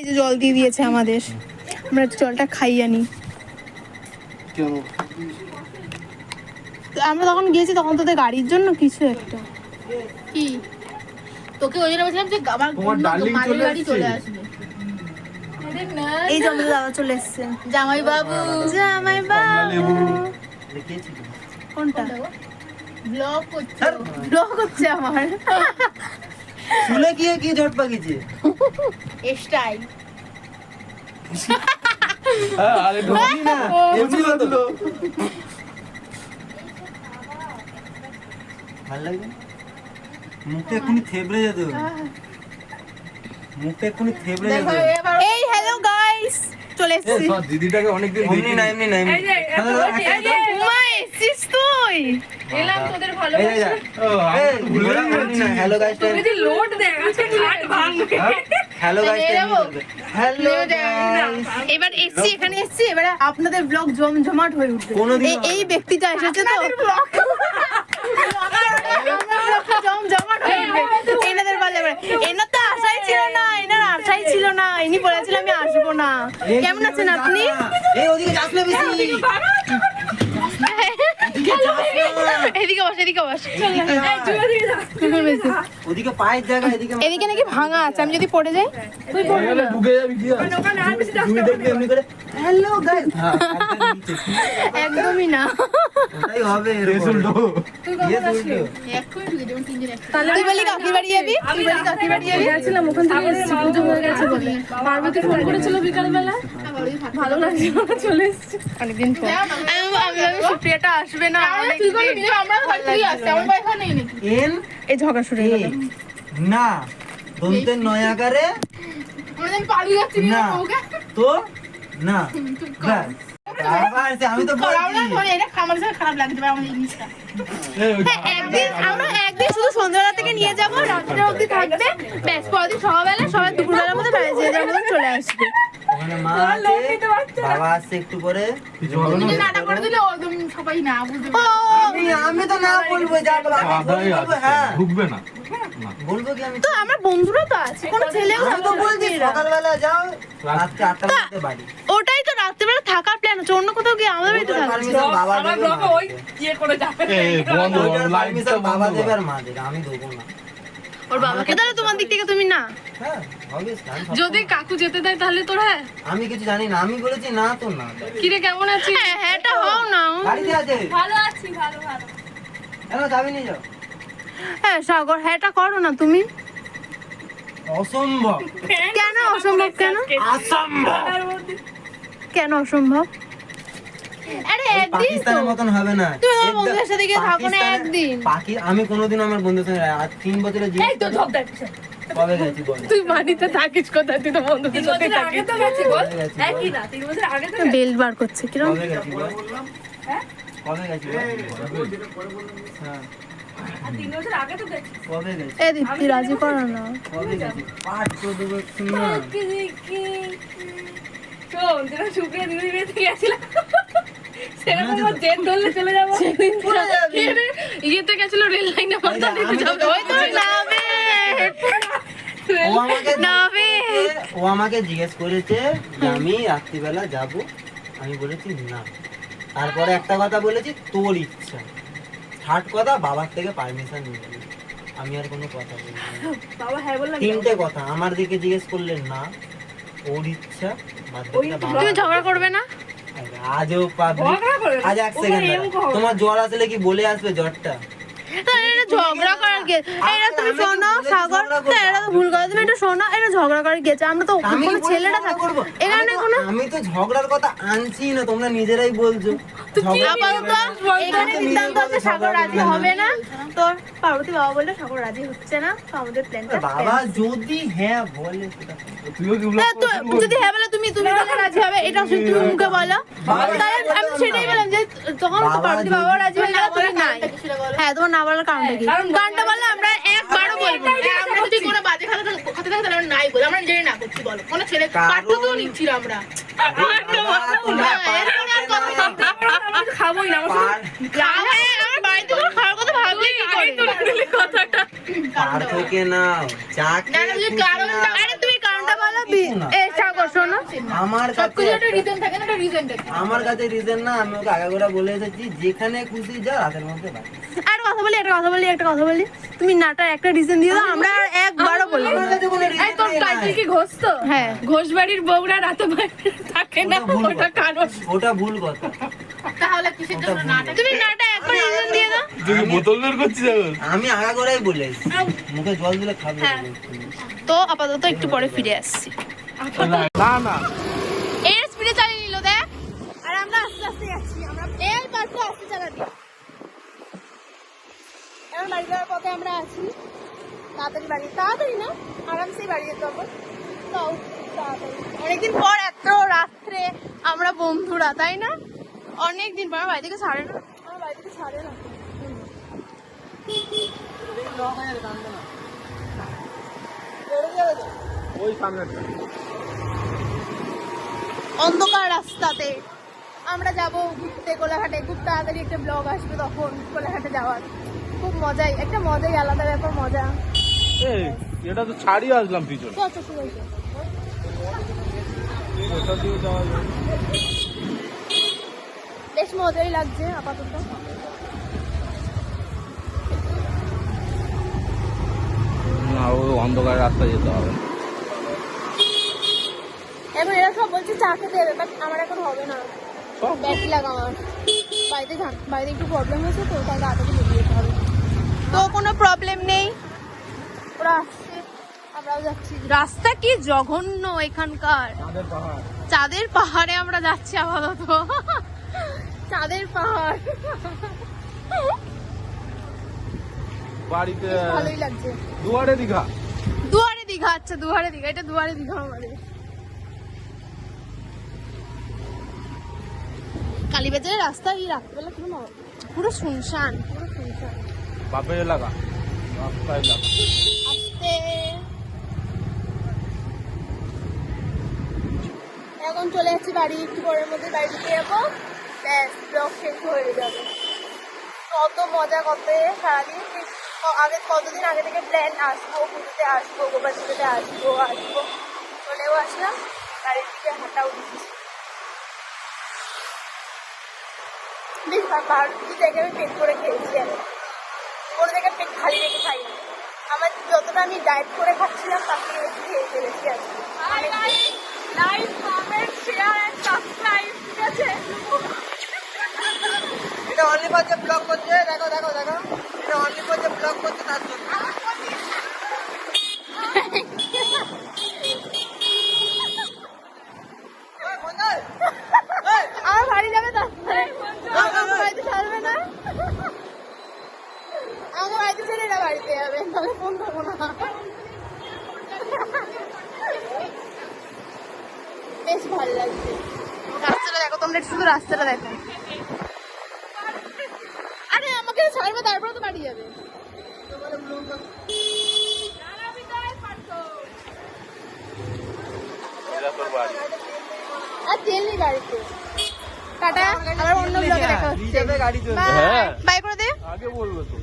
এই যে জল দিয়ে দিয়েছে আমাদের। আমরা জলটা খাই আনি। তো আমরা তখন গিয়েছি তখন তোদের গাড়ির জন্য কিছু একটা। কি? তোকে ওই জন্য বলছিলাম যে আমার গাড়ি চলে আসবে। এই দাদা চলে এসছে। জামাই বাবু। জামাই বাবু। কোনটা? করছে। ব্লগ হচ্ছে আমার। চুলে গিয়ে কি ঝট পাকিছে স্টাইল হ্যাঁ, আরে ঢোকি না। এমনি। হতো। ভালো লাগবে মুখটা এক্ষুনি থেবড়ে যেত মুখটা এক্ষুনি থেবড়ে যেত এই হ্যালো গাইস চলে এসেছি। দিদিটাকে অনেকদিন দেখিনি। না এমনি না এমনি। হ্যালো, একটা- মা এসেছিস তুই? এলাম তোদের ভালোবাসা। হ্যালো গাইস লোড আজকে খাট ভাঙবে। Hello guys? হ্যালো এবার এসছি এখানে এসছি। এবারে আপনাদের ব্লগ জমজমাট হয়ে উঠবে। এই- এই ব্যক্তিটা এসেছে তো। জমজমাট হয়ে উঠবে। এনাদের বলে এনার তো আশাই ছিল না এনার আশাই ছিল না। ইনি বলেছিল আমি আসব না। কেমন আছেন আপনি? এই ওদিকে যাস বেশি। এদিকে বস এদিকে বস। ওদিকে পায়ের জায়গা এদিকে এদিকে নাকি ভাঙা আছে আমি যদি পড়ে যাই। এখানে ঢুকে যাবি কি আর? তুমি এমনি করে। হ্যালো গাইস হ্যাঁ। একদমই না। ওটাই হবে তুই বলি বাড়ি যাবি? তুই বলি বাড়ি যাবি? গেছিলাম ওখান থেকে এসেছি পুজো হয়ে গেছে বলে। পার্বতী ফোন করেছিল বিকালবেলা। ভালো লাগছিল চলে এসেছি। অনেকদিন পর। সুপ্রিয়াটা আসবে না এন এই ঝগড়া শুরু হয়ে গেল। না দন্তের নয় আকারে না তো না আমি তো খারাপ লাগতে পারে আমাদের জিনিসটা। একদিন আমরা একদিন শুধু সন্ধ্যাবেলা থেকে নিয়ে যাব রাত্রে অবধি থাকবে। ব্যাস পরদিন সকালবেলা সবাই দুপুরবেলার মধ্যে বাড়ি যে যার মতন চলে আসবে ওখানে মা আছে বাবা একটু আমি তো না বলব যা বলব, আমি আধাই বলব, আছে, ঢুকবে না। না। বলব কি আমি? তো আমার বন্ধুরা তো আছে কোনো ছেলেও তো বলছি সকালবেলা যাও রাত্রে। আটটার মধ্যে বাড়ি। ওটাই তো রাত্রেবেলা থাকার প্ল্যান হচ্ছে অন্য কোথাও গিয়ে আমাদের বাড়িতে বাবা দেবে, ওই ইয়ে করে যাবে। বন্ধ বাবা দেবে আর মা দেবে আমি দেবো না। ওর বাবাকে? তাহলে তোমার দিক থেকে যদি কাকু যেতে দেয় তাহলে তোর হ্যাঁ? আমি কিছু জানি না আমি বলেছি না তো না। কিরে কেমন আছিস? হ্যাঁ হ্যাঁ এটা হও না। গাড়িতে আছে? ভালো আছি ভালো ভালো। কেন যাবি নিয়ে যাও। হ্যাঁ সাগর হ্যাঁটা করো না তুমি। অসম্ভব। কেন অসম্ভব কেন? অসম্ভব। কেন অসম্ভব? আরে একদিন পাকিস্তানের মতন হবে না। তুমি আমার বন্ধুদের সাথে গিয়ে থাকো না একদিন। পাকি আমি কোনোদিন আমার সঙ্গে আর তিন বছরের এই তো ঝোপ দেয় তুই বাড়িতে থাকিস কোথায়? তুই তো বন্ধুদের সাথে থাকিস। বেল্ট বার করছে হ্যাঁ? হ্যাঁ। রাজি করো না। দিদি গেছিলাম? ইয়েতে গেছিল রেল লাইনে মাথা দিতে যাবে। ও আমাকে ও আমাকে জিজ্ঞেস করেছে যে আমি রাত্রিবেলা যাব। আমি বলেছি না। তারপরে একটা কথা বলেছি তোর ইচ্ছা। থার্ড কথা বাবার থেকে পারমিশন নিয়ে আমি আর কোনো কথা বলি বাবা হ্যাঁ বললাম তিনটে কথা আমার দিকে জিজ্ঞেস করলে না। ওর ইচ্ছা তুমি ঝগড়া করবে না? আজও পাবলিক। আজ এক সেকেন্ড তোমার জ্বর আসলে কি বলে আসবে জ্বরটা? ঝগড়া করার গে এটা তুমি শোনো সাগর। করব? তা এটা তো ভুল কথা। তুমি এটা শোনো এটা ঝগড়া করার গেছে। আমরা তো আমি কোনো ছেলেরা ঝগড়া এখানে আমি তো- কোনো আমি তো ঝগড়ার কথা আনছি না তোমরা নিজেরাই বলছো। আপাতত এখানে সিদ্ধান্ত হচ্ছে সাগর রাজি হবে না। তোর পার্বতী বাবা বললে সাগর রাজি হচ্ছে না। তো আমাদের প্ল্যানটা বাবা যদি হ্যাঁ বলে তুইও কি হ্যাঁ, তো করা? যদি হ্যাঁ বলে তুমি তুমি বলে রাজি হবে। এটা শুধু তুমি মুখে বলো। তাহলে আমি তো সেটাই বললাম যে তখন তো পার্বতী বাবা রাজি হয়ে গেলে। হ্যাঁ তোমার না বলার কারণটা কি? কারণটা বললে আমরা একবারও বলব হ্যাঁ, আমরা যদি কোনো বাজে কথা কথা থাকে তাহলে নাই বলি আমরা জেনে না করছি বলো। কোনো ছেলে পাঠ্য তো নিচ্ছি না আমরা। হ্যাঁ, খাবোই না আমার হ্যাঁ, বাড়িতে কোনো খাওয়ার কথা ভাবলে কি করে? কথাটা। পার থেকে নাও যা না, না, খেয়ে যে খুশি কারণটা- আরে তুমি কারণটা বলো আমার কাছে একটা reason থাকে না, একটা reason থাকে। আমার কাছে রিজন না আমি ওকে আগে করে বলে এসেছি যেখানে খুশি যা রাতের মধ্যে একটা কথা বলি একটা কথা বলি একটা কথা বলি। তুমি নাটার একটা রিজন দিয়ে দাও আমরা আর একবারও কোনো এই তোর টাইটেল কি ঘোষ তো? হ্যাঁ। ঘোষ বাড়ির বউরা রাতে থাকে না ওটা কারণ। ওটা ভুল কথা। তাহলে কিসের জন্য নাটক? তুমি নাটা একবার রিজন দিয়ে দাও। তুই বোতল বের করছিস আমি আগা করেই বলে মুখে জল দিলে খাবে। হ্যাঁ। তো আপাতত একটু পরে ফিরে আসছি। না না। এর স্পিডে চালিয়ে নিল দেখ। আর আমরা আস্তে আস্তে যাচ্ছি আমরা এর পাশে আস্তে চালাচ্ছি এখন বাড়ি যাওয়ার পথে আমরা আছি। তাড়াতাড়ি বাড়ি তাড়াতাড়ি না আরামসেই বাড়ি যেতে হবে। তাও তাড়াতাড়ি। অনেকদিন পর এত রাত্রে আমরা বন্ধুরা তাই না? অনেকদিন পর আমার বাড়ি থেকে ছাড়ে না। আমার বাড়ি থেকে ছাড়ে না। ওই সামনেটা অন্ধকার রাস্তাতে। আমরা যাব ঘুরতে কোলাঘাটে। খুব তাড়াতাড়ি একটা ব্লগ আসবে তখন কোলাঘাটে যাওয়ার। খুব মজাই একটা মজাই আলাদা ব্যাপার মজা। এটা তো ছাড়িয়ে আসলাম পিছনে। বেশ মজাই লাগছে আপাতত। অন্ধকার রাস্তায় যেতে হবে। এখন এরা সব বলছে চা খেতে দেবে বাট আমার এখন হবে না। লাগা আমার। বাড়িতে বাড়িতে একটু প্রবলেম হয়েছে তো তাই তাড়াতাড়ি বেরিয়ে যেতে হবে। তো কোনো প্রবলেম নেই? ওরা আসছে আমরাও যাচ্ছি। রাস্তা কি জঘন্য এখানকার? চাঁদের পাহাড়ে। আমরা যাচ্ছি আপাতত। চাঁদের পাহাড়। বাড়িতে ভালোই লাগছে। দুয়ারে দীঘা। দুয়ারে দীঘা আচ্ছা দুয়ারে দীঘা এটা দুয়ারে দীঘা আমাদের। কালীবাজারের রাস্তা এই রাত্রেবেলা পুরো পুরো শুনশান পুরো শুনশান। বাপের এলাকা রাস্তা এলাকা আস্তে। এখন চলে যাচ্ছি বাড়ি একটু পরের মধ্যে বাড়ি ঢুকে যাব। ব্যাস ব্লগ শেষ হয়ে যাবে। কত মজা করতে সারাদিন। আগে কতদিন আগে থেকে প্ল্যান আসব পুজোতে আসব গোপাল পুজোতে আসব আসব। চলেও আসলাম বাড়ির দিকে হাঁটাও দিচ্ছি ভা- ভালো কিছু জায়গায় আমি পেট করে খেয়েছি আমি। কোনো জায়গায় পেট খালি রেখে খাই না আমার যতটা আমি ডায়েট করে খাচ্ছিলাম তার থেকে বেশি খেয়ে ফেলেছি আর like comment share and subscribe ঠিক আছে? এটা অনলি ফর যে ব্লগ করছে দেখো দেখো দেখো। এটা অনলি ফর যে ব্লগ করছে তার জন্য ওই, মন্দার! ওই, আমার বাড়ি যাবে তারপরে আমার বাড়িতে ছাড়বে না আমার বাড়িতে ছেড়ে এরা তাহলে ফোন করব না। বেশ ভালো লাগছে। রাস্তাটা দেখো তোমরা একটু শুধু রাস্তাটা দেখো। আরে আমাকে ছাড়বে তারপরে তো বাড়ি যাবে। আর তেল নেই গাড়িতে। টাটা আবার অন্য ব্লগে দেখা হচ্ছে। গাড়ি বাই হ্যাঁ। করে দে। আগে বলবে তো।